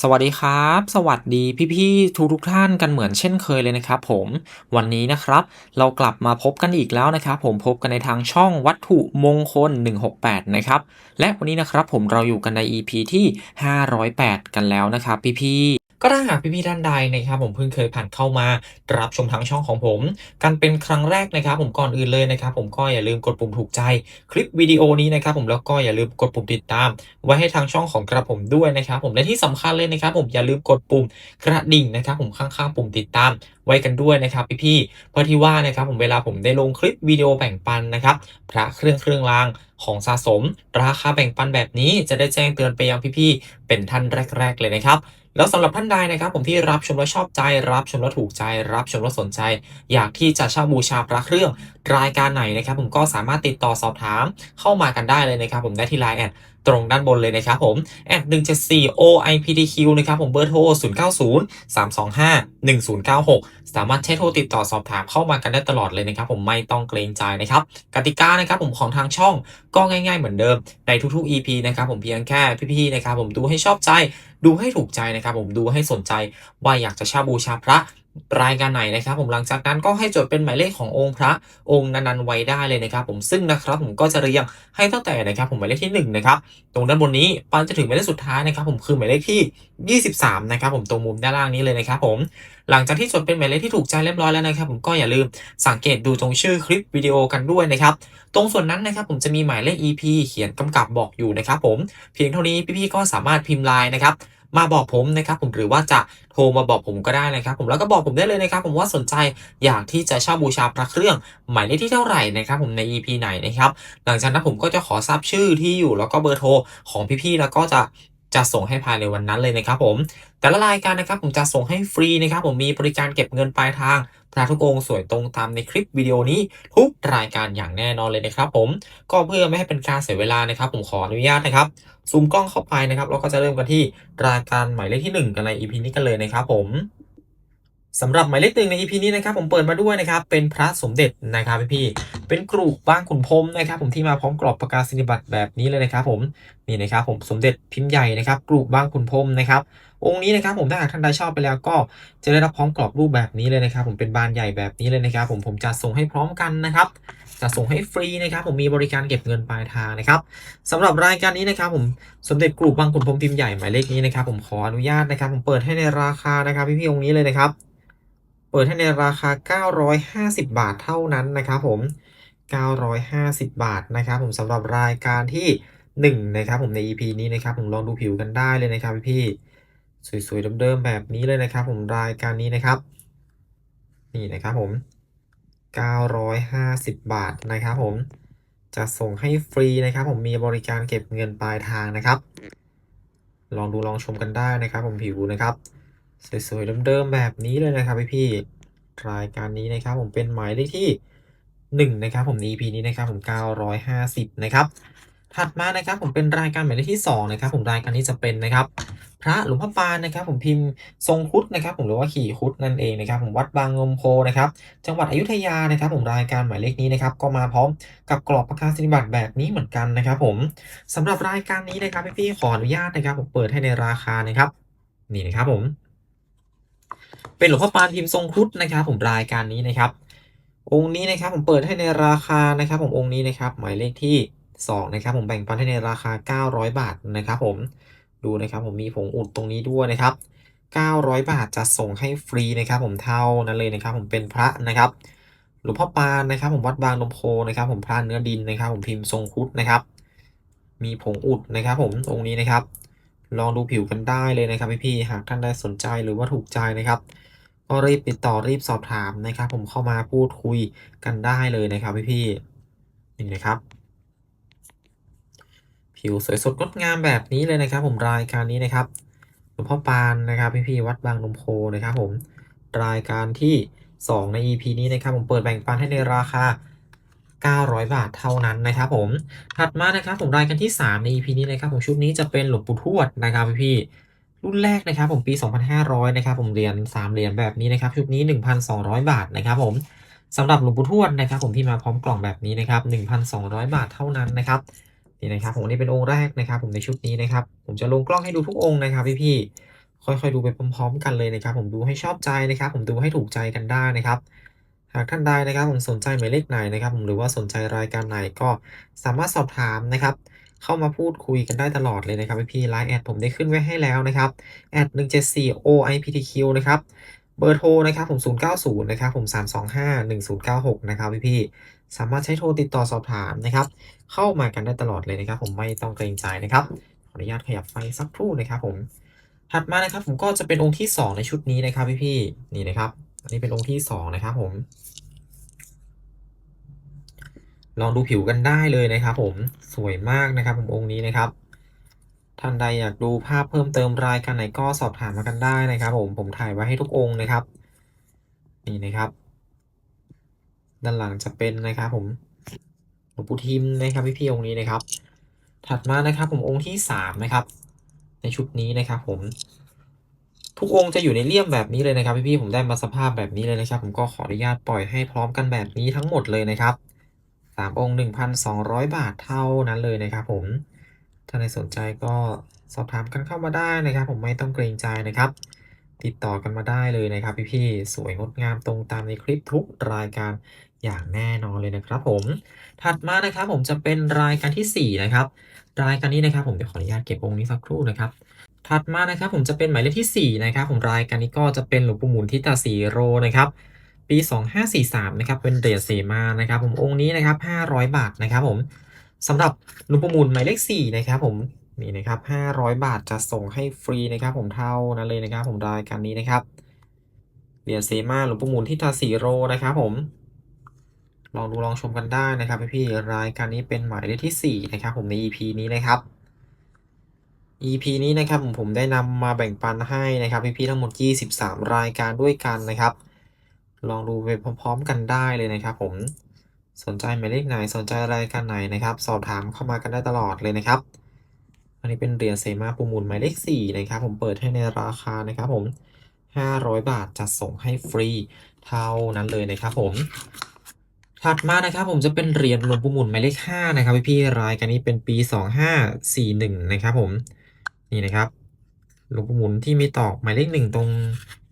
สวัสดีครับ สวัสดีพี่ๆทุกทุกท่านกันเหมือนเช่นเคยเลยนะครับผมวันนี้นะครับเรากลับมาพบกันอีกแล้วนะครับผมพบกันในทางช่องวัตถุมงคล 168 นะครับและวันนี้นะครับผมเราอยู่กันใน EP ที่ 508 กันแล้วนะครับพี่ๆ ก็ถ้าหากพี่ๆท่านใดนะครับผมเพิ่งเคยผ่านเข้ามารับชมทางช่องของผม กันเป็นครั้งแรกนะครับ ผมก่อนอื่นเลยนะครับ ผมก็อย่าลืมกดปุ่มถูกใจคลิปวิดีโอนี้นะครับ ผมแล้วก็อย่าลืมกดปุ่มติดตาม ไว้ให้ทางช่องของกระผมด้วยนะครับ ผมและที่สำคัญเลยนะครับ ผมอย่าลืมกดปุ่มกระดิ่งนะครับ ผมข้างๆ ปุ่มติดตามไว้กันด้วยนะครับพี่ๆเพราะที่ว่านะครับผมเวลาผมได้ลงคลิปวิดีโอแบ่งปันนะครับพระเครื่องเครื่องรางของสะสม ราคาแบ่งปันแบบนี้จะได้แจ้งเตือนไปยังพี่ๆเป็นท่านแรก ๆ เลยนะครับแล้วสำหรับท่านใดนะครับ ผมที่รับชมแล้วชอบใจ รับชมแล้วถูกใจ รับชมแล้วสนใจ อยากที่จะเช่าบูชาพระเครื่องรายการไหนนะครับ ผมก็สามารถติดต่อสอบถามเข้ามากันได้เลยนะครับ ผมได้ที่ไลน์แอด ตรงด้านบนเลยนะครับผมแอด174 OIPTQ นะครับผมเบอร์โทร 090 325 1096 สามารถใช้โทรติดต่อสอบถามเข้ามากันได้ตลอดเลยนะครับผมไม่ต้องเกรงใจนะครับกติกานะครับผมของทางช่องก็ง่าย ๆ เหมือนเดิมในทุกๆ EP นะครับผมเพียงแค่พี่ๆนะครับผมดูให้ชอบใจ ดูให้ถูกใจนะครับผมดูให้สนใจว่าอยากจะเช่าบูชาพระ รายการไหนนะครับ ผมหลังจากนั้นก็ให้จดเป็นหมายเลขขององค์พระองค์นั้นๆไว้ได้เลยนะครับ ผมซึ่งนะครับผมก็จะเรียงให้ตั้งแต่นะครับ ผมหมายเลขที่หนึ่งนะครับตรงด้านบนนี้ปันจะถึงหมายเลขสุดท้ายนะครับ ผมคือหมายเลขที่ 23 นะครับ ผมตรงมุมด้านล่างนี้เลยนะครับ ผมหลังจากที่จดเป็นหมายเลขที่ถูกใจเรียบร้อยแล้วนะครับ ผมก็อย่าลืมสังเกตดูตรงชื่อคลิปวิดีโอกันด้วยนะครับตรงส่วนนั้นนะครับ ผมจะมีหมายเลข EP เขียนกำกับบอกอยู่นะครับ ผมเพียงเท่านี้พี่ๆก็สามารถพิมพ์ไลน์นะครับ มาบอกผมนะครับผมหรือว่าจะโทรมาบอกผมก็ได้นะครับ ผมแล้วก็บอกผมได้เลยนะครับ ผมว่าสนใจอยากที่จะเช่าบูชาพระเครื่องหมายเลขที่เท่าไหร่นะครับ ผมใน EP ไหนนะครับ หลังจากนั้นผมก็จะขอทราบชื่อที่อยู่แล้วก็เบอร์โทรของพี่ๆแล้วก็จะ จะส่งให้ภายในวันนั้นเลยนะครับผมแต่ละรายการนะครับผมจะส่งให้ฟรีนะครับผมมีบริการเก็บเงินปลายทางพระทุกองค์สวยตรงตามในคลิปวิดีโอนี้ทุกรายการอย่างแน่นอนเลยนะครับผมก็เพื่อไม่ให้เป็นการเสียเวลานะครับ ผมขออนุญาตนะครับซูมกล้องเข้าไปนะครับแล้วก็จะเริ่มกันที่รายการหมายเลขที่หนึ่งกันใน EP นี้กันเลยนะครับผม สำหรับหมายเลขหนึ่งใน EP นี้นะครับผมเปิดมาด้วยนะครับเป็นพระสมเด็จนะครับพี่ๆเป็นกรุบ้างขุนพรมนะครับผมที่มาพร้อมกรอบประกาศนียบัตรแบบนี้เลยนะครับผมนี่นะครับผมสมเด็จพิมพ์ใหญ่นะครับกรุบ้างขุนพรมนะครับองค์นี้นะครับผมถ้าหากท่านใดชอบไปแล้วก็จะได้รับพร้อมกรอบรูปแบบนี้เลยนะครับ ผมเป็นบานใหญ่แบบนี้เลยนะครับ ผมผมจะส่งให้พร้อมกันนะครับจะส่งให้ฟรีนะครับผมมีบริการเก็บเงินปลายทางนะครับสำหรับรายการนี้นะครับผมสมเด็จกรุบางขุนพรมพิมพ์ใหญ่หมายเลขนี้นะครับผมขออนุญาตนะครับ ผมเปิดให้ในราคานะครับพี่ๆองค์นี้เลยนะครับ เปิดให้ในราคา 950 บาทเท่านั้นนะครับผม 950 บาทนะครับผมสำหรับรายการที่ 1 นะครับผมใน EP นี้นะครับผมลองดูผิวกันได้เลยนะครับพี่สวยๆเดิมๆแบบนี้เลยนะครับ ผมรายการนี้นะครับ นี่นะครับผม 950 บาทนะครับผมจะส่งให้ฟรีนะครับ ผมมีบริการเก็บเงินปลายทางนะครับ ลองดูลองชมกันได้นะครับ ผมผิวนะครับ สวยๆเดิมๆแบบนี้เลยนะครับพี่ๆรายการนี้นะครับผมเป็นหมายเลขที่หนึ่งนะครับ ผมใน EP นี้นะครับผม 950 นะครับ ถัดมานะครับผมเป็นรายการหมายเลขที่สองนะครับ ผมรายการนี้จะเป็นนะครับ พระหลวงพ่อปานนะครับ ผมพิมพ์ทรงคุดนะครับผมหรือว่าขี่คุดนั่นเองนะครับ ผมวัดบางลมโพนะครับ จังหวัดอยุธยานะครับ ผมรายการหมายเลขนี้นะครับ ก็มาพร้อมกับกรอบประกาศนียบัตรแบบนี้เหมือนกันนะครับ ผมสำหรับรายการนี้นะครับพี่ๆขออนุญาตนะครับ ผมเปิดให้ในราคานะครับ นี่นะครับผม เป็นหลวงพ่อปานพิมพ์ทรงครุฑนะครับผมรายการนี้นะครับ องค์นี้นะครับผมเปิดให้ในราคานะครับ ผมองค์นี้นะครับ หมายเลขที่2นะครับผมแบ่งปันให้ในราคา 900 บาทนะครับ ผมดูนะครับผมมีผงอุดตรงนี้ด้วยนะครับ 900 บาทจะส่งให้ฟรีนะครับ ผมเท่านั้นเลยนะครับ ผมเป็นพระนะครับหลวงพ่อปานนะครับ ผมวัดบางลมโพนะครับ ผมพระเนื้อดินนะครับ ผมพิมพ์ทรงครุฑนะครับ มีผงอุดนะครับ ผมองค์นี้นะครับ ลองดูผิวกันได้เลยนะครับพี่ๆหากท่านใดสนใจหรือว่าถูกใจนะครับ ก็รีบติดต่อรีบสอบถามนะครับ ผมเข้ามาพูดคุยกันได้เลยนะครับพี่ๆนี่นะครับ ผิวสวยสดงดงามแบบนี้เลยนะครับ ผมรายการนี้นะครับหลวงพ่อปานนะครับพี่ๆวัดบางนมโพนะครับ ผมรายการที่ 2 ใน EP นี้นะครับ ผมเปิดแบ่งปันให้ในราคา 900 บาทเท่านั้นนะครับผม ถัดมานะครับผมรายการที่ 3 ใน EP นี้นะครับผมชุดนี้จะเป็นหลวงปู่ทวดนะครับพี่รุ่นแรกนะครับผมปี 2500 นะครับผมเหรียญ3เหรียญแบบนี้นะครับชุดนี้ 1,200 บาทนะครับผมสำหรับหลวงปู่ทวดนะครับผมที่มาพร้อมกล่องแบบนี้นะครับ 1,200 บาทเท่านั้นนะครับนี่นะครับผมนี่เป็นองค์แรกนะครับ ผมในชุดนี้นะครับ ผมจะลงกล้องให้ดูทุกองค์นะครับพี่พี่ค่อยๆดูไปพร้อม ๆ กันเลยนะครับ ผมดูให้ชอบใจนะครับ ผมดูให้ถูกใจกันได้นะครับ หากท่านใดนะครับผมสนใจหมายเลขไหนนะครับผมหรือว่าสนใจรายการไหนก็สามารถสอบถามนะครับเข้ามาพูดคุยกันได้ตลอดเลยนะครับพี่ไลน์แอดผมได้ขึ้นไว้ให้แล้วนะครับแอด174 OIPTQ นะครับเบอร์โทรนะครับผม 090 นะครับผม 325 1096 นะครับพี่ๆสามารถใช้โทรติดต่อสอบถามนะครับ เข้ามากันได้ตลอดเลยนะครับ ผมไม่ต้องเกรงใจนะครับขออนุญาตขยับไฟสักครู่นะครับผมถัดมานะครับผมก็จะเป็นองค์ที่ 2 ในชุดนี้นะครับพี่ๆนี่นะครับ อันนี้เป็นองค์ที่2นะครับผม ลองดูผิวกันได้เลยนะครับผมสวยมากนะครับ ผมองค์นี้นะครับ ท่านใดอยากดูภาพเพิ่มเติมรายการไหนก็สอบถามมากันได้นะครับ ผมผมถ่ายไว้ให้ทุกองค์นะครับ นี่นะครับ ด้านหลังจะเป็นนะครับ ผมหลวงปู่ทิมนะครับพี่ๆองค์นี้นะครับ ถัดมานะครับ ผมองค์ที่3นะครับ ในชุดนี้นะครับ ผม ทุกองค์จะอยู่ในเลี่ยมแบบนี้เลยนะครับพี่ๆผมได้มาสภาพแบบนี้เลยนะครับ ผมก็ขออนุญาตปล่อยให้พร้อมกันแบบนี้ทั้งหมดเลยนะครับสามองค์1,200บาทเท่านั้นเลยนะครับผมถ้าใครสนใจก็สอบถามกันเข้ามาได้นะครับ ผมไม่ต้องเกรงใจนะครับ ติดต่อกันมาได้เลยนะครับพี่ๆสวยงดงามตรงตามในคลิปทุกรายการอย่างแน่นอนเลยนะครับ ผมถัดมานะครับผมจะเป็นรายการทีสี่4 นะครับ รายการนี้นะครับ ผมเดี๋ยวขออนุญาตเก็บองค์นี้สักครู่นะครับ ถัดมานะครับผมจะเป็นหมายเลขที่ 4 นะครับผมรายการนี้ก็จะเป็นหลวงปู่หมุนทิตาสีโรนะครับปี 2543นะครับเป็นเหรียญเสมานะครับผมองค์นี้นะครับ500 บาทนะครับผมสำหรับหลวงปู่หมุนหมายเลข4นะครับผมนี่นะครับ500 บาทจะส่งให้ฟรีนะครับผมเท่านั้นเลยนะครับผมรายการนี้นะครับเหรียญเสมาหลวงปู่หมุนทิตาสีโรนะครับผม ลองดูลองชมกันได้นะครับพี่รายการนี้เป็นหมายเลขที่ 4 นะครับผมใน EP นี้นะครับ EP นี้นะครับผมได้นำมาแบ่งปันให้นะครับพี่ๆทั้งหมด 23 รายการด้วยกันนะครับ ลองดูไปพร้อมๆกันได้เลยนะครับ ผมสนใจหมายเลขไหนสนใจรายการไหนนะครับ สอบถามเข้ามากันได้ตลอดเลยนะครับ อันนี้เป็นเหรียญเสมาปูมูลหมายเลข4นะครับ ผมเปิดให้ในราคานะครับ ผม 500 บาทจัดส่งให้ฟรีเท่านั้นเลยนะครับผมถัดมานะครับผมจะเป็นเหรียญหลวงปู่หมุนหมายเลข5นะครับพี่ๆรายการนี้เป็นปี 2541 นะครับผม นี่นะครับหลวงปู่หมุนที่มีตอกหมายเลข1ตรง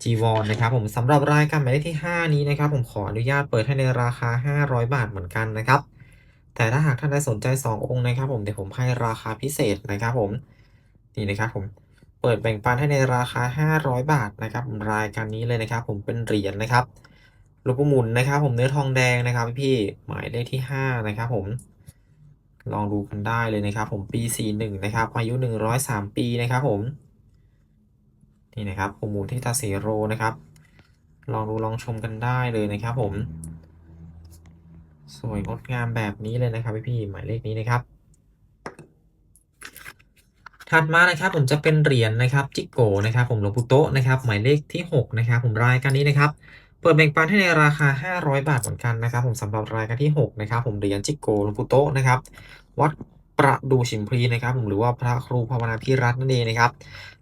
จีวรนะครับ ผมสำหรับรายการหมายเลขที่ 5 นี้นะครับ ผมขออนุญาตเปิดให้ในราคา 500 บาทเหมือนกันนะครับ แต่ถ้าหากท่านใดสนใจ 2 องค์นะครับ ผมเดี๋ยวผมให้ราคาพิเศษนะครับ ผมนี่นะครับผมเปิดแบ่งปันให้ในราคา 500 บาทนะครับรายการนี้เลยนะครับ ผมเป็นเหรียญนะครับหลวงปู่หมุนนะครับ ผมเนื้อทองแดงนะครับ พี่หมายเลขที่ 5 นะครับ ผม ลองดูกันได้เลยนะครับ ผมปี 41 นะครับ อายุ 103 ปีนะครับผม นี่นะครับปู่หมุนที่ตาเสโรนะครับ ลองดูลองชมกันได้เลยนะครับผม สวยงดงามแบบนี้เลยนะครับพี่ๆหมายเลขนี้นะครับถัดมานะครับผมจะเป็นเหรียญนะครับจิกโกนะครับผมหลวงปู่โตนะครับหมายเลขที่ 6 นะครับผมรายการนี้นะครับ เปิดแบ่งปันให้ในราคา 500 บาทเหมือนกันนะครับ ผมสำหรับรายการที่ 6 นะครับ ผมเหรียญจิโกหลวงปู่โตนะครับ วัดประดูชิมพลีนะครับ ผมหรือว่าพระครูภาวนาพิรัตน์นั่นเองนะครับ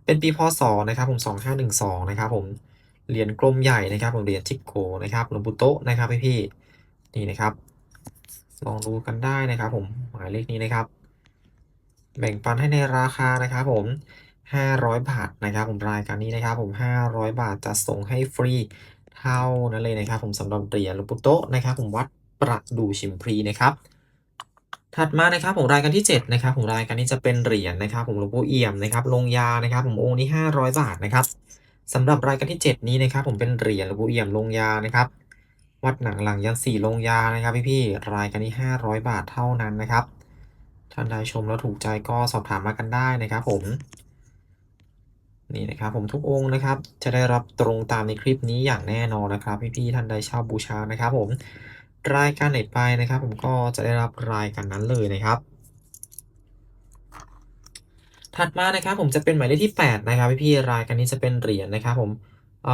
เป็นปีพศนะครับ ผม 2512 นะครับ ผมเหรียญกลมใหญ่นะครับ ผมเหรียญจิโกนะครับหลวงปู่โตนะครับพี่ๆนี่นะครับ ลองดูกันได้นะครับ ผมหมายเลขนี้นะครับ แบ่งปันให้ในราคานะครับ ผม500 บาทนะครับ ผมรายการนี้นะครับ ผม 500 บาทจะส่งให้ฟรี เท่านั้นเลยนะครับ ผมสำหรับเหรียญหลวงปู่โตนะครับ ผมวัดประดูชิมพลีนะครับ ถัดมานะครับผมรายการที่7นะครับผมรายการนี้จะเป็นเหรียญนะครับ ผมหลวงปู่เอี่ยมนะครับลงยานะครับ ผมองค์นี้ 500 บาทนะครับสำหรับรายการที่ 7 นี้นะครับ ผมเป็นเหรียญหลวงปู่เอี่ยมลงยานะครับ วัดหนังหลังยันสี่ลงยานะครับพี่ๆรายการนี้ 500 บาทเท่านั้นนะครับท่านใดชมแล้วถูกใจก็สอบถามมากันได้นะครับ ผม นี่นะครับผมทุกองค์นะครับจะได้รับตรงตามในคลิปนี้อย่างแน่นอนนะครับพี่ๆท่านใดเช่าบูชานะครับผมรายการไหนไปนะครับ ผมก็จะได้รับรายการนั้นเลยนะครับ ถัดมานะครับผมจะเป็นหมายเลขที่ 8 นะครับพี่ๆรายการนี้จะเป็นเหรียญนะครับ ผม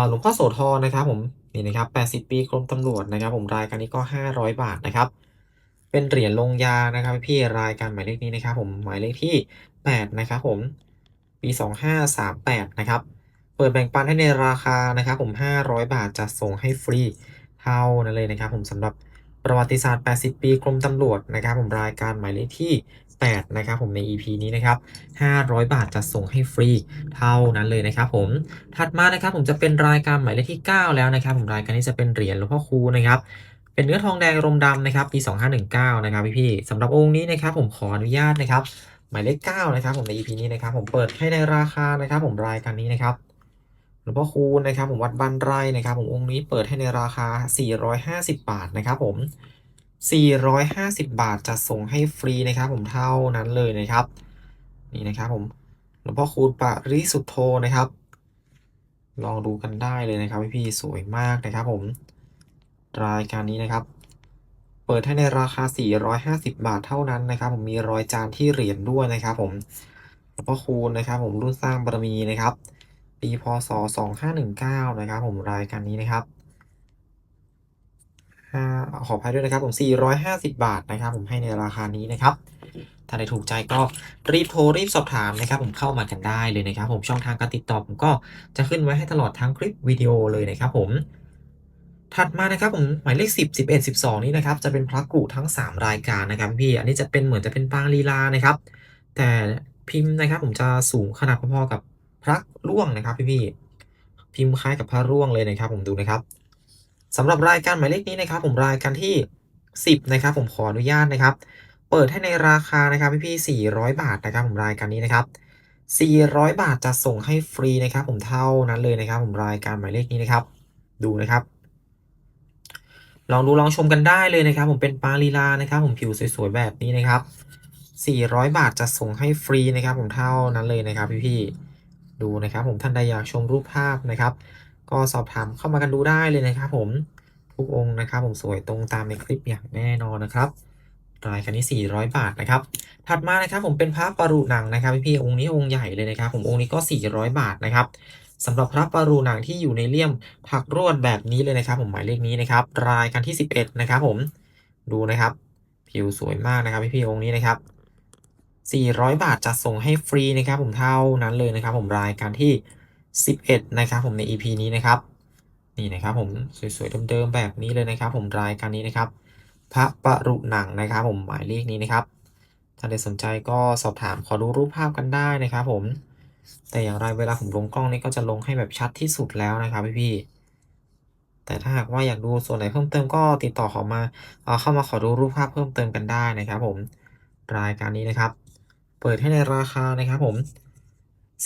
หลวงพ่อโสธรนะครับ ผมนี่นะครับ80 ปีกรมตำรวจนะครับ ผมรายการนี้ก็ 500 บาทนะครับ เป็นเหรียญลงยานะครับพี่รายการหมายเลขนี้นะครับ ผมหมายเลขที่ 8 นะครับผม ปี 2538 นะครับ เปิดแบ่งปันให้ในราคานะครับผม 500 บาทจะส่งให้ฟรีเท่านั้นเลยนะครับ ผมสำหรับประวัติศาสตร์ 80 ปีกรมตำรวจนะครับผมรายการหมายเลขที่ 8 นะครับผมใน EP นี้นะครับ 500 บาทจะส่งให้ฟรีเท่านั้นเลยนะครับผม ถัดมานะครับผมจะเป็นรายการหมายเลขที่ 9 แล้วนะครับ ผมรายการนี้จะเป็นเหรียญหลวงพ่อคูนะครับเป็นเนื้อทองแดงรมดำนะครับปี 2519 นะครับพี่ๆสำหรับองค์นี้นะครับผมขออนุญาตนะครับ หมายเลข9นะครับผมใน EP นี้นะครับผมเปิดให้ในราคานะครับ ผมรายการนี้นะครับหลวงพ่อคูณนะครับ ผมวัดบ้านไร่นะครับ ผมองค์นี้เปิดให้ในราคา 450 บาทนะครับ ผม 450 บาทจะส่งให้ฟรีนะครับ ผมเท่านั้นเลยนะครับ นี่นะครับ ผมหลวงพ่อคูณปริสุทธโธนะครับ ลองดูกันได้เลยนะครับพี่ๆสวยมากนะครับ ผมรายการนี้นะครับ เปิดให้ในราคา 450 บาทเท่านั้นนะครับ ผมมีรอยจานที่เหรียญด้วยนะครับผมหลวงพ่อคูณนะครับ ผมรุ่นสร้างบารมีนะครับ ปีพศ 2519 นะครับ ผมรายการนี้นะครับห้าขออภัยด้วยนะครับ ผม 450 บาทนะครับ ผมให้ในราคานี้นะครับ ถ้าได้ถูกใจก็รีบโทรรีบสอบถามนะครับ ผมเข้ามากันได้เลยนะครับ ผมช่องทางการติดต่อผมก็จะขึ้นไว้ให้ตลอดทั้งคลิปวิดีโอเลยนะครับ ผม ถัดมานะครับผมหมายเลข 10 11 12 นี้นะครับจะเป็นพระกรุทั้ง 3 รายการนะครับพี่อันนี้จะเป็นเหมือนจะเป็นปางลีลานะครับ แต่พิมพ์นะครับผมจะสูงขนาดพอๆกับพระร่วงนะครับพี่พี่พิมพ์คล้ายกับพระร่วงเลยนะครับ ผมดูนะครับสำหรับรายการหมายเลขนี้นะครับ ผมรายการที่ 10 นะครับ ผมขออนุญาตนะครับ เปิดให้ในราคานะครับพี่พี่ๆ400บาทนะครับ ผมรายการนี้นะครับ400บาทจะส่งให้ฟรีนะครับ ผมเท่านั้นเลยนะครับ ผมรายการหมายเลขนี้นะครับ ดูนะครับ ลองดูลองชมกันได้เลยนะครับ ผมเป็นปลาลีลานะครับ ผมผิวสวยๆแบบนี้นะครับ 400 บาทจะส่งให้ฟรีนะครับ ผมเท่านั้นเลยนะครับพี่ๆดูนะครับ ผมท่านใดอยากชมรูปภาพนะครับ ก็สอบถามเข้ามากันดูได้เลยนะครับ ผมทุกองค์นะครับ ผมสวยตรงตามในคลิปอย่างแน่นอนนะครับรายการนี้ 400 บาทนะครับ ถัดมานะครับผมเป็นพระปรุหนังนะครับพี่ๆองค์นี้องค์ใหญ่เลยนะครับ ผมองค์นี้ก็ 400 บาทนะครับ สำหรับพระปรุหนังที่อยู่ในเลี่ยมถักรวดแบบนี้เลยนะครับ ผมหมายเลขนี้นะครับ รายการที่ 11 นะครับ ผมดูนะครับ ผิวสวยมากนะครับพี่ๆองค์นี้นะครับ 400 บาทจะส่งให้ฟรีนะครับ ผมเท่านั้นเลยนะครับ ผมรายการที่ 11 นะครับ ผมใน EP นี้นะครับนี่นะครับผมสวยๆเดิมๆแบบนี้เลยนะครับ ผมรายการนี้นะครับ พระปรุหนังนะครับ ผมหมายเลขนี้นะครับถ้าใดสนใจก็สอบถามขอดูรูปภาพกันได้นะครับ ผม แต่อย่างไรเวลาผมลงกล้องนี่ก็จะลงให้แบบชัดที่สุดแล้วนะครับพี่ๆแต่ถ้าหากว่าอยากดูส่วนไหนเพิ่มเติมก็ติดต่อเขอมาเอ่อเข้ามาขอดูรูปภาพเพิ่มเติมกันได้นะครับ ผมรายการนี้นะครับ เปิดให้ในราคานะครับผม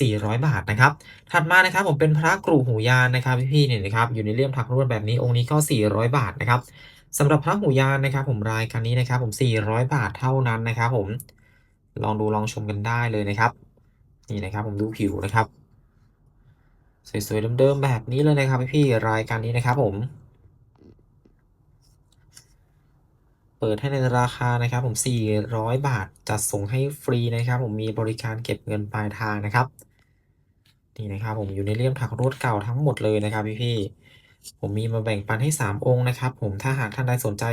400 บาทนะครับ ถัดมานะครับผมเป็นพระกรุหูยานนะครับพี่ๆเนี่ยนะครับอยู่ในเลี่ยมถักรวดแบบนี้องค์นี้ก็ 400 บาทนะครับสำหรับพระหูยานนะครับ ผมรายการนี้นะครับ ผม 400 บาทเท่านั้นนะครับ ผมลองดูลองชมกันได้เลยนะครับ นี่นะครับผมดูผิวนะครับ สวยๆเดิมๆแบบนี้เลยนะครับพี่รายการนี้นะครับผม เปิดให้ในราคานะครับผม 400 บาทจัดส่งให้ฟรีนะครับผมมีบริการเก็บเงินปลายทางนะครับนี่นะครับผมอยู่ในเลี่ยมถักรวดเก่าทั้งหมดเลยนะครับพี่ๆผมมีมาแบ่งปันให้ 3 องค์นะครับ ผมถ้าหากท่านใดสนใจ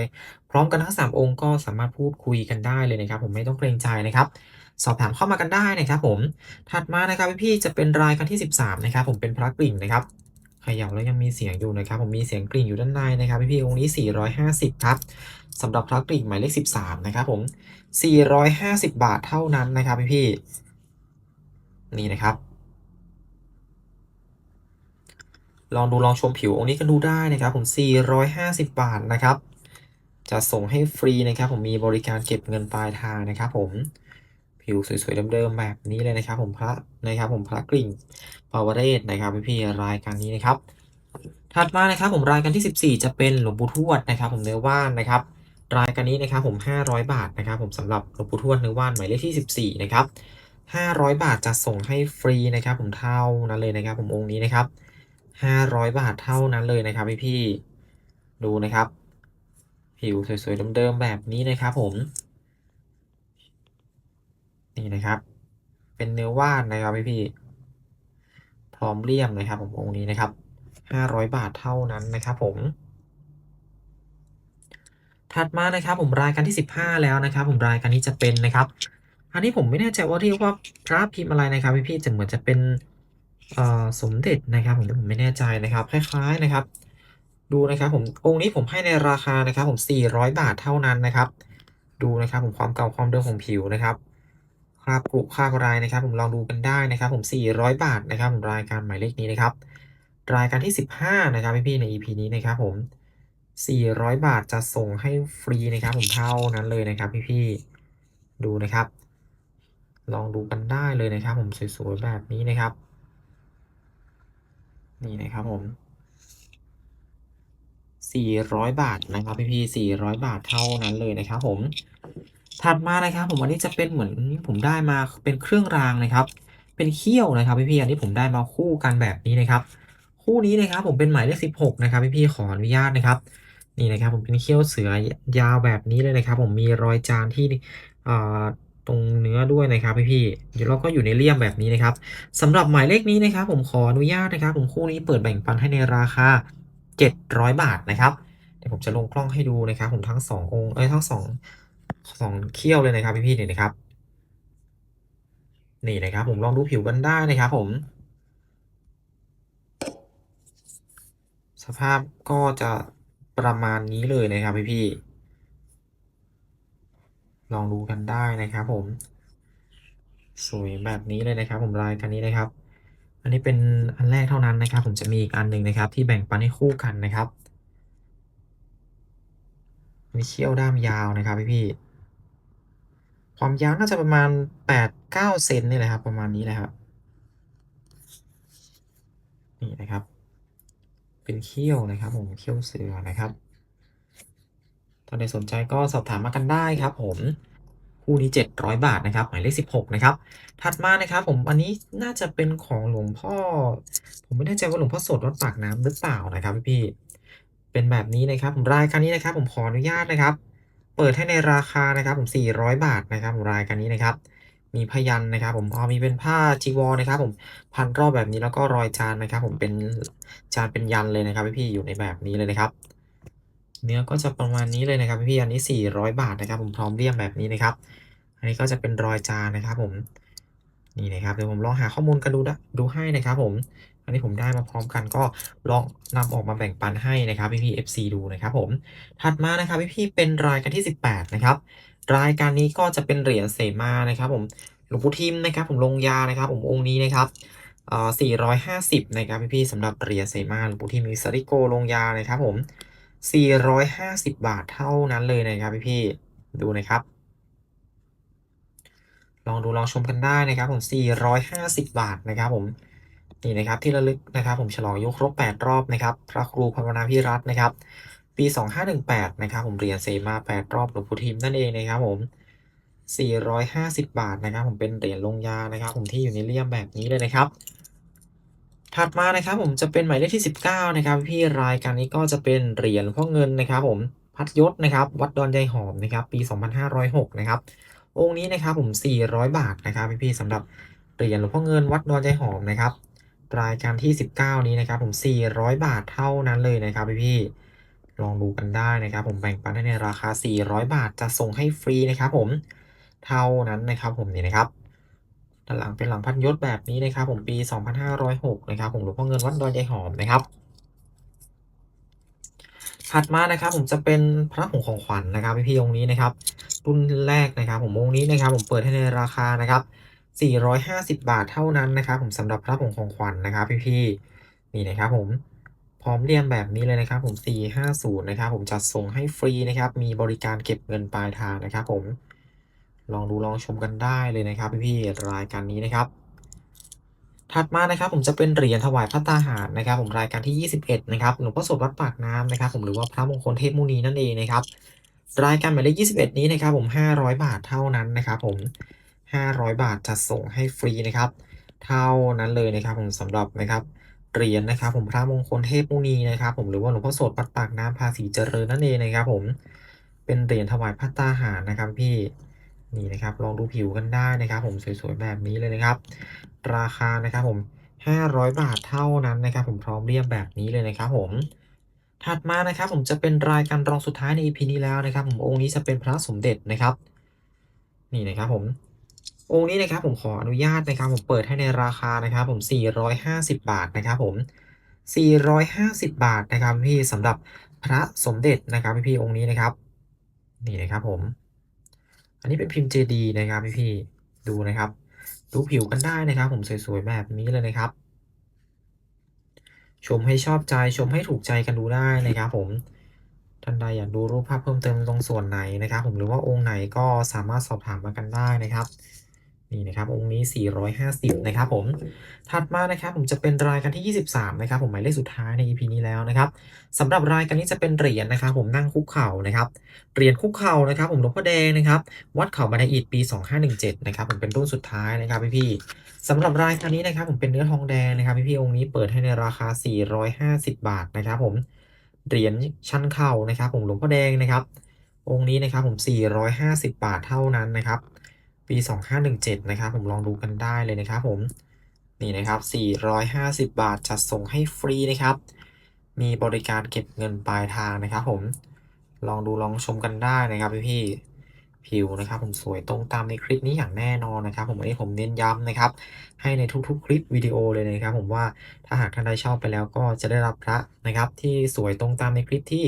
พร้อมกันทั้ง 3 องค์ก็สามารถพูดคุยกันได้เลยนะครับ ผมไม่ต้องเกรงใจนะครับ สอบถามเข้ามากันได้นะครับผม ถัดมานะครับพี่จะเป็นรายการที่ 13นะครับผมเป็นพระกริ่งนะครับขย่าแล้วยังมีเสียงอยู่นะครับผมมีเสียงกริ่งอยู่ด้านในนะครับพี่ๆองค์นี้ 450 ครับสำหรับพระกริ่งหมายเลข 13 นะครับผม 450 บาทเท่านั้นนะครับพี่ๆนี่นะครับ ลองดูลองชมผิวองค์นี้กันดูได้นะครับผม 450 บาทนะครับ จะส่งให้ฟรีนะครับผมมีบริการเก็บเงินปลายทางนะครับผม ผิวสวยๆเดิมๆแบบนี้เลยนะครับผมพระนะครับผมพระกริ่งปาวเรศนะครับพี่ๆรายการนี้นะครับ ถัดมานะครับผมรายการที่ 14 จะเป็นหลวงปู่ทวดนะครับ ผมเนื้อว่านนะครับ รายการนี้นะครับผม 500 บาทนะครับผมสำหรับหลวงปู่ทวดเนื้อว่านหมายเลขที่ 14 นะครับ 500 บาทจะส่งให้ฟรีนะครับผมเท่านั้นเลยนะครับ ผมองค์นี้นะครับ 500 บาทเท่านั้นเลยนะครับพี่ๆดูนะครับ ผิวสวยๆเดิมๆแบบนี้นะครับผม นี่นะครับ เป็นเนื้อว่านนะครับพี่ๆพร้อมเลี่ยมนะครับผมองค์นี้นะครับ500บาทเท่านั้นนะครับผม ถัดมานะครับผมรายการที่15แล้วนะครับ ผมรายการนี้จะเป็นนะครับ อันนี้ผมไม่แน่ใจว่าเรียกว่าพระพิมพ์อะไรนะครับพี่ๆแต่เหมือนจะเป็นสมเด็จนะครับผมแต่ผมไม่แน่ใจนะครับ คล้ายๆนะครับ ดูนะครับผมองค์นี้ผมให้ในราคานะครับ ผม 400 บาทเท่านั้นนะครับ ดูนะครับผมความเก่าความเดิมของผิวนะครับ คราบกรุคราบอะไรนะครับ ผมลองดูกันได้นะครับ ผม 400 บาทนะครับ ผมรายการหมายเลขนี้นะครับ รายการที่ 15 นะครับพี่ๆใน EP นี้นะครับ ผม 400 บาทจะส่งให้ฟรีนะครับ ผมเท่านั้นเลยนะครับ พี่ๆดูนะครับ ลองดูกันได้เลยนะครับ ผมสวยๆแบบนี้นะครับ นี่นะครับผม 400 บาทนะครับ พี่ๆ400 บาทเท่านั้นเลยนะครับ ผม ถัดมานะครับ ผมอันนี้จะเป็นเหมือนผมได้มาเป็นเครื่องรางนะครับ เป็นเขี้ยวนะครับพี่ๆอันนี้ผมได้มาคู่กันแบบนี้นะครับ คู่นี้นะครับ ผมเป็นหมายเลข16นะครับพี่ๆขออนุญาตนะครับ นี่นะครับ ผมเป็นเขี้ยวเสือยาวแบบนี้เลยนะครับ ผมมีรอยจานที่ตรงเนื้อด้วยนะครับพี่ๆแล้วเราก็อยู่ในเลี่ยมแบบนี้นะครับสำหรับหมายเลขนี้นะครับ ผมขออนุญาตนะครับ ผมคู่นี้เปิดแบ่งปันให้ในราคา 700 บาทนะครับเดี๋ยวผมจะลงกล้องให้ดูนะครับ ผมทั้ง2องค์เอ้ยทั้ง2 2เขี้ยวเลยนะครับพี่ๆนี่นะครับ นี่นะครับ ผมลองดูผิวกันได้นะครับ ผม สภาพก็จะประมาณนี้เลยนะครับพี่ๆลองดูกันได้นะครับผมสวยแบบนี้เลยนะครับ ผมรายการนี้นะครับ อันนี้เป็นอันแรกเท่านั้นนะครับ ผมจะมีอีกอันหนึ่งนะครับ ที่แบ่งปันให้คู่กันนะครับมีเขี้ยวด้ามยาวนะครับพี่ๆ ความยาวน่าจะประมาณ8-9เซนนี่แหละครับ ประมาณนี้แหละครับ นี่นะครับ เป็นเขี้ยวนะครับผมเขี้ยวเสือนะครับ ถ้าใครสนใจก็สอบถามมากันได้ครับ ผมคู่นี้ 700 บาทนะครับ หมายเลข 16 นะครับ ถัดมานะครับ ผมอันนี้น่าจะเป็นของหลวงพ่อ ผมไม่แน่ใจว่าหลวงพ่อสดวัดปากน้ำหรือเปล่านะครับพี่เป็นแบบนี้นะครับผมรายการนี้นะครับ ผมขออนุญาตนะครับ เปิดให้ในราคานะครับผม400 บาทนะครับรายการนี้นะครับ มีพยัญชนะครับ ผมอ๋อมีเป็นผ้าจีวรนะครับ ผมพันรอบแบบนี้แล้วก็รอยจานนะครับ ผมเป็นจานเป็นยันเลยนะครับพี่ๆอยู่ในแบบนี้เลยนะครับ เนื้อก็จะประมาณนี้เลยนะครับพี่ๆอันนี้ 400 บาทนะครับ ผมพร้อมเลี่ยมแบบนี้นะครับ อันนี้ก็จะเป็นรอยจานนะครับ ผมนี่นะครับเดี๋ยวผมลองหาข้อมูลกันดูนะดูให้นะครับ ผม อันนี้ผมได้มาพร้อมกันก็ลองนำออกมาแบ่งปันให้นะครับพี่ๆ FC ดูนะครับผม ถัดมานะครับพี่ๆเป็นรายการที่ 18 นะครับ รายการนี้ก็จะเป็นเหรียญเสมานะครับ ผมหลวงปู่ทิมนะครับ ผมลงยานะครับ ผมองค์นี้นะครับเอ่อ450 นะครับพี่ๆสำหรับเหรียญเสมาหลวงปู่ทิมมีสริโกลงยานะครับ ผม 450 บาทเท่านั้นเลยนะครับพี่ๆดูนะครับลองดูลองชมกันได้นะครับผม 450 บาทนะครับผม นี่นะครับที่ระลึกนะครับผมฉลองยุครบ 8 รอบนะครับพระครูภาวนาพิรัตน์นะครับ ปี 2518นะครับผมเหรียญเสมา 8 รอบหลวงปู่ทิมนั่นเองนะครับผม 450 บาทนะครับ ผมเป็นเหรียญลงยานะครับ ผมที่อยู่ในเลี่ยมแบบนี้เลยนะครับ ถัดมานะครับผมจะเป็นหมายเลขที่ 19 นะครับ พี่รายการนี้ก็จะเป็นเหรียญหลวงพ่อเงินนะครับ ผมพัดยศนะครับวัดดอนยายหอมนะครับปี 2506 นะครับองค์นี้นะครับผม 400 บาทนะครับพี่ๆสำหรับเหรียญหลวงพ่อเงินวัดดอนยายหอมนะครับ รายการที่ 19 นี้นะครับผม 400 บาทเท่านั้นเลยนะครับพี่ๆลองดูกันได้นะครับ ผมแบ่งปันให้ในราคา 400 บาทจะส่งให้ฟรีนะครับ ผมเท่านั้นนะครับ ผมนี่นะครับด้านหลังเป็นหลังพันยศแบบนี้นะครับ ผมปี 2506 นะครับ ผมหลวงพ่อเงินวัดดอนยายหอมนะครับ ถัดมานะครับ ผมจะเป็นพระผงของขวัญนะครับพี่ๆองค์นี้นะครับรุ่นแรกนะครับ ผมองค์นี้นะครับ ผมเปิดให้ในราคานะครับ 450 บาทเท่านั้นนะครับผมสำหรับพระผงของขวัญนะครับพี่ๆนี่นะครับผมพร้อมเรียมแบบนี้เลยนะครับ ผม 450 นะครับผมจัดส่งให้ฟรีนะครับ มีบริการเก็บเงินปลายทางนะครับ ผมลองดูลองชมกันได้เลยนะครับ พี่ๆรายการนี้นะครับ ถัดมานะครับ ผมจะเป็นเหรียญถวายพระตาหารนะครับ ผมรายการที่ 21 นะครับหลวงพ่อโสธวัดปากน้ำนะครับ ผมหรือว่าพระมงคลเทพมุนีนั่นเองนะครับ รายการหมายเลข21 นี้นะครับ ผม 500 บาทเท่านั้นนะครับ ผม 500 บาทจัดส่งให้ฟรีนะครับ เท่านั้นเลยนะครับผมสำหรับนะครับเหรียญนะครับ ผมพระมงคลเทพมุนีนะครับ ผมหรือว่าหลวงพ่อโสธวัดปากน้ำภาษีเจริญนั่นเองนะครับ ผมเป็นเหรียญถวายพระตาหารนะครับพี่นี่นะครับลองดูผิวกันได้นะครับ ผมสวยๆแบบนี้เลยนะครับ ราคานะครับผม 500 บาทเท่านั้นนะครับ ผมพร้อมเรียบแบบนี้เลยนะครับ ผมถัดมานะครับ ผมจะเป็นรายการรองสุดท้ายใน EP นี้แล้วนะครับ ผมองค์นี้จะเป็นพระสมเด็จนะครับ นี่นะครับผม องค์นี้นะครับผมขออนุญาตนะครับผมเปิดให้ในราคานะครับผม 450 บาทนะครับผม 450 บาทนะครับพี่สำหรับพระสมเด็จนะครับพี่ๆองค์นี้นะครับ นี่นะครับผม อันนี้เป็นพิมพ์เจดีนะครับพี่ดูนะครับ ดูผิวกันได้นะครับ ผมสวยๆแบบนี้เลยนะครับ ชมให้ชอบใจชมให้ถูกใจกันดูได้นะครับ ผมท่านใดอยากดูรูปภาพเพิ่มเติมตรงส่วนไหนนะครับ ผมหรือว่าองค์ไหนก็สามารถสอบถามมากันได้นะครับ นี่นะครับองค์นี้ 450 นะครับผม ถัดมานะครับผมจะเป็นรายการที่ 23 นะครับผมหมายเลขสุดท้ายใน EP นี้แล้วนะครับสำหรับรายการนี้จะเป็นเหรียญนะครับผมนั่งคุกเข่านะครับเหรียญคุกเข่านะครับผมหลวงพ่อแดงนะครับวัดเขาบันไดอิฐปี 2517 นะครับผมเป็นรุ่นสุดท้ายนะครับพี่ๆสำหรับรายการนี้นะครับผมเป็นเนื้อทองแดงนะครับพี่ๆองค์นี้เปิดให้ในราคา 450 บาทนะครับผมเหรียญชั้นเข่านะครับผมหลวงพ่อแดงนะครับองค์นี้นะครับผม 450 บาทเท่านั้นนะครับ ปี 2517 นะครับผมลองดูกันได้เลยนะครับผมนี่นะครับ 450 บาทจัดส่งให้ฟรีนะครับ มีบริการเก็บเงินปลายทางนะครับผมลองดูลองชมกันได้นะครับพี่ๆผิวนะครับผมสวยตรงตามในคลิปนี้อย่างแน่นอนนะครับผมอันนี้ผมเน้นย้ำนะครับ ให้ในทุกๆ คลิปวิดีโอเลยนะครับ ผมว่าถ้าหากท่านใดชอบไปแล้วก็จะได้รับพระนะครับ ที่สวยตรงตามในคลิปที่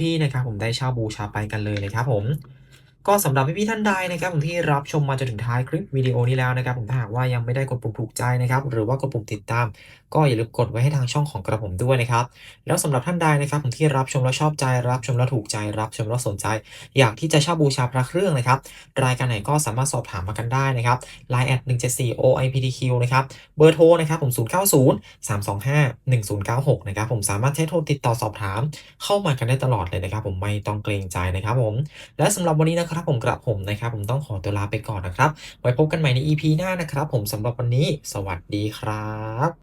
พี่ๆนะครับ ผมได้เช่าบูชาไปกันเลยนะครับผม ก็สำหรับพี่ๆท่านใดนะครับผมที่รับชมมาจนถึงท้ายคลิปวิดีโอนี้แล้วนะครับผมถ้าหากว่ายังไม่ได้กดปุ่มถูกใจนะครับหรือว่ากดปุ่มติดตาม ก็อย่าลืมกดไว้ให้ทางช่องของกระผมด้วยนะครับแล้วสำหรับท่านใดนะครับผมที่รับชมแล้วชอบใจ รับชมแล้วถูกใจ รับชมแล้วสนใจ อยากที่จะเช่าบูชาพระเครื่องนะครับรายการไหนก็สามารถสอบถามมากันได้นะครับ line at 174 oiptq นะครับเบอร์โทรนะครับผม090 325 1096นะครับผมสามารถใช้โทรติดต่อสอบถาม เข้ามากันได้ตลอดเลยนะครับผมไม่ต้องเกรงใจนะครับผมและสำหรับวันนี้นะครับครับผมกระผมนะครับ ผมต้องขอตัวลาไปก่อนนะครับ ไว้พบกันใหม่ใน EP หน้านะครับ ผมสำหรับวันนี้ สวัสดีครับ